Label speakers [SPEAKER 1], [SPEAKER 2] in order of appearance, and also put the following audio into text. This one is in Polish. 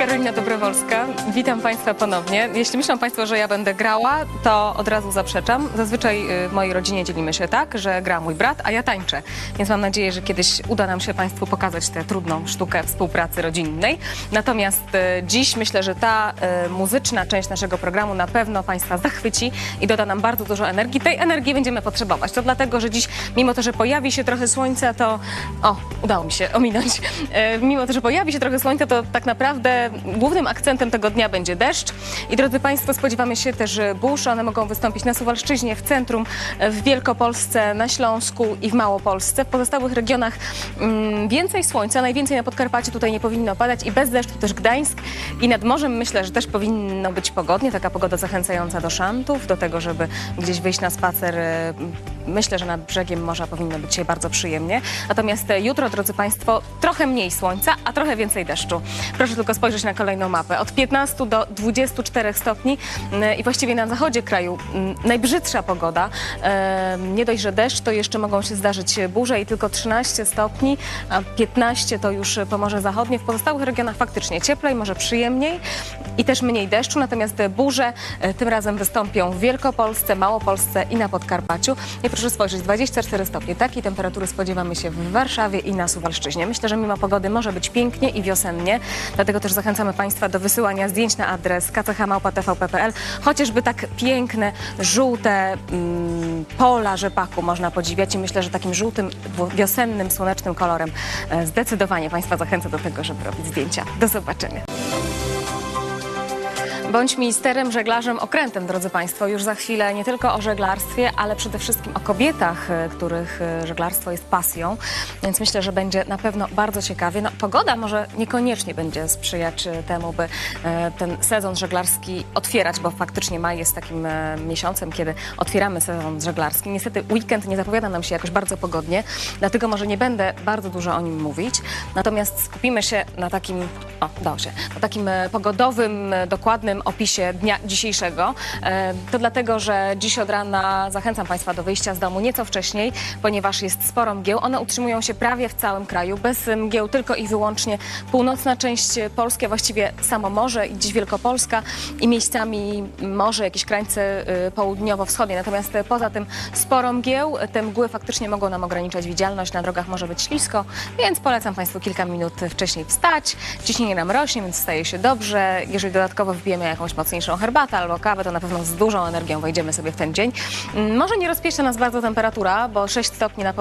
[SPEAKER 1] Karolina Dobrowolska. Witam Państwa ponownie. Jeśli myślą Państwo, że ja będę grała, to od razu zaprzeczam. Zazwyczaj y, w mojej rodzinie dzielimy się tak, że gra mój brat, a ja tańczę. Więc mam nadzieję, że kiedyś uda nam się Państwu pokazać tę trudną sztukę współpracy rodzinnej. Natomiast y, dziś myślę, że ta y, muzyczna część naszego programu na pewno Państwa zachwyci i doda nam bardzo dużo energii. Tej energii będziemy potrzebować. To dlatego, że dziś, mimo to, że pojawi się trochę słońca, to... O, udało mi się ominąć. Mimo to, że pojawi się trochę słońca, to tak naprawdę głównym akcentem tego dnia będzie deszcz. I drodzy Państwo, spodziewamy się też burz. One mogą wystąpić na Suwalszczyźnie, w centrum, w Wielkopolsce, na Śląsku i w Małopolsce. W pozostałych regionach mm, więcej słońca, najwięcej na Podkarpaciu tutaj nie powinno padać i bez deszczu też Gdańsk. I nad morzem myślę, że też powinno być pogodnie, taka pogoda zachęcająca do szantów, do tego, żeby gdzieś wyjść na spacer. e, Myślę, że nad brzegiem morza powinno być dzisiaj bardzo przyjemnie. Natomiast e, jutro, drodzy Państwo, trochę mniej słońca, a trochę więcej deszczu. Proszę tylko spojrzeć na kolejną mapę. Od 15 do 24 stopni mm, i właściwie na zachodzie kraju mm, najbrzydsza pogoda. Nie dość, że deszcz, to jeszcze mogą się zdarzyć burze i tylko 13 stopni, a 15 to już Pomorze Zachodnie. W pozostałych regionach faktycznie cieplej, może przyjemniej i też mniej deszczu, natomiast burze e, tym razem wystąpią w Wielkopolsce, Małopolsce i na Podkarpaciu. I proszę spojrzeć, 24 stopnie. Takiej temperatury spodziewamy się w Warszawie i na Suwalszczyźnie. Myślę, że mimo pogody może być pięknie i wiosennie, dlatego też zachęcamy Państwa do wysyłania zdjęć na adres kchmałpa.tvp.pl. Chociażby tak piękne, żółte mm, pola rzepaku można podziwiać i myślę, że takim żółtym, wiosennym, słonecznym kolorem e, zdecydowanie Państwa zachęcę do tego, żeby robić zdjęcia. Do zobaczenia. Bądź misterem, żeglarzem, okrętem, drodzy Państwo. Już za chwilę nie tylko o żeglarstwie, ale przede wszystkim o kobietach, e, których e, żeglarstwo jest pasją. Więc myślę, że będzie na pewno bardzo ciekawie. No, pogoda może niekoniecznie będzie sprzyjać e, temu, by ten sezon żeglarski otwierać, bo faktycznie maj jest takim miesiącem, kiedy otwieramy sezon żeglarski. Niestety weekend nie zapowiada nam się jakoś bardzo pogodnie, dlatego może nie będę bardzo dużo o nim mówić. Natomiast skupimy się na takim, o, się, na takim e, pogodowym, e, dokładnym opisie dnia dzisiejszego. E, To dlatego, że dziś od rana zachęcam Państwa do wyjścia z domu nieco wcześniej, ponieważ jest sporo mgieł. One utrzymują się prawie w całym kraju, bez mgieł tylko i wyłącznie północna część Polski, a właściwie samo morze i dziś Wielkopolska i miejscami morze, jakieś krańce y, południowo-wschodnie. Natomiast poza tym sporo mgieł. Te mgły faktycznie mogą nam ograniczać widzialność. Na drogach może być ślisko, więc polecam Państwu kilka minut wcześniej wstać. Ciśnienie nam rośnie, więc staje się dobrze. Jeżeli dodatkowo wbijemy jakąś mocniejszą herbatę albo kawę, to na pewno z dużą energią wejdziemy sobie w ten dzień. Mm, Może nie rozpiesze nas bardzo temperatura, bo 6 stopni na Pomorzu